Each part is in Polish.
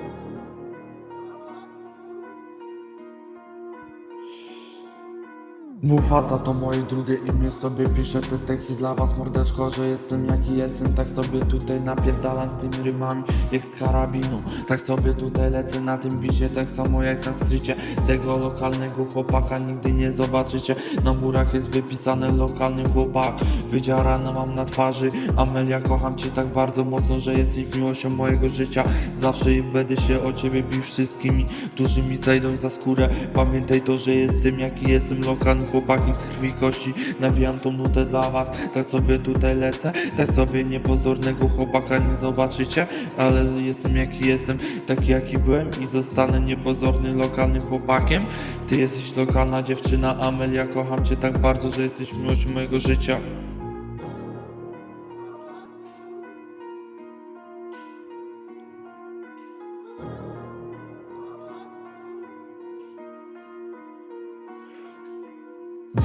you. Mufasa to moje drugie imię, sobie piszę te teksty dla was mordeczko, że jestem jaki jestem, tak sobie tutaj napierdalam z tymi rymami jak z karabinu, tak sobie tutaj lecę na tym bicie, tak samo jak na strycie, tego lokalnego chłopaka nigdy nie zobaczycie, na murach jest wypisane lokalny chłopak, wydziarane mam na twarzy, Amelia kocham cię tak bardzo mocno, że jesteś miłością mojego życia, zawsze i będę się o ciebie bił wszystkimi, którzy mi zejdą za skórę, pamiętaj to, że jestem jaki jestem, lokalny chłopaki z krwi kości, nawijam tą nutę dla was, tak sobie tutaj lecę, tak sobie niepozornego chłopaka nie zobaczycie, ale jestem jaki jestem, taki jaki byłem i zostanę niepozorny lokalnym chłopakiem, ty jesteś lokalna dziewczyna, Amelia, kocham cię tak bardzo, że jesteś miłością mojego życia.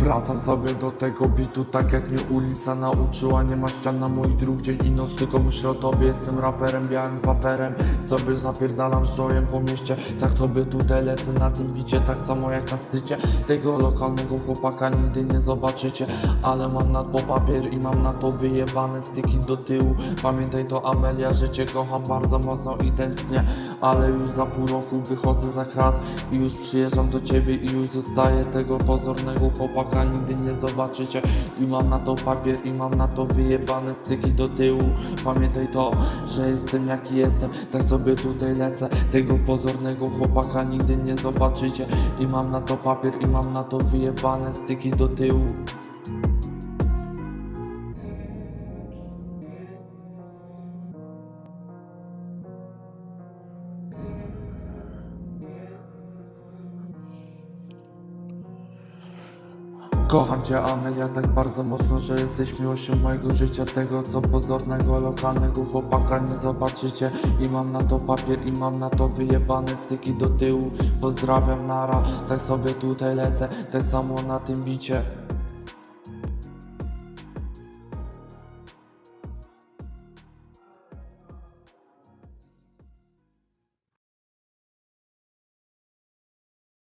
Wracam sobie do tego bitu, tak jak mnie ulica nauczyła. Nie ma ścian na mój dróg, dzień i noc, tylko myślę o tobie. Jestem raperem, białym waperem. Sobie zapierdalam żojem po mieście. Tak sobie tutaj lecę na tym bicie Tak samo jak na stycie Tego lokalnego chłopaka nigdy nie zobaczycie Ale mam na to papier i mam na to wyjebane styki do tyłu. Pamiętaj to Amelia, że cię kocham bardzo mocno i tęsknię Ale już za pół roku wychodzę za krat. I już przyjeżdżam do ciebie i już zostaję tego pozornego chłopaka Nigdy nie zobaczycie. I mam na to papier i mam na to wyjebane styki do tyłu. Pamiętaj to, że jestem jaki jestem. Tak sobie tutaj lecę. Tego pozornego chłopaka nigdy nie zobaczycie. I mam na to papier i mam na to wyjebane styki do tyłu Kocham cię Amelia tak bardzo mocno, że jesteś miłością mojego życia Tego co pozornego, lokalnego chłopaka nie zobaczycie. I mam na to papier i mam na to wyjebane styki do tyłu. Pozdrawiam nara, tak sobie tutaj lecę, tak samo na tym bicie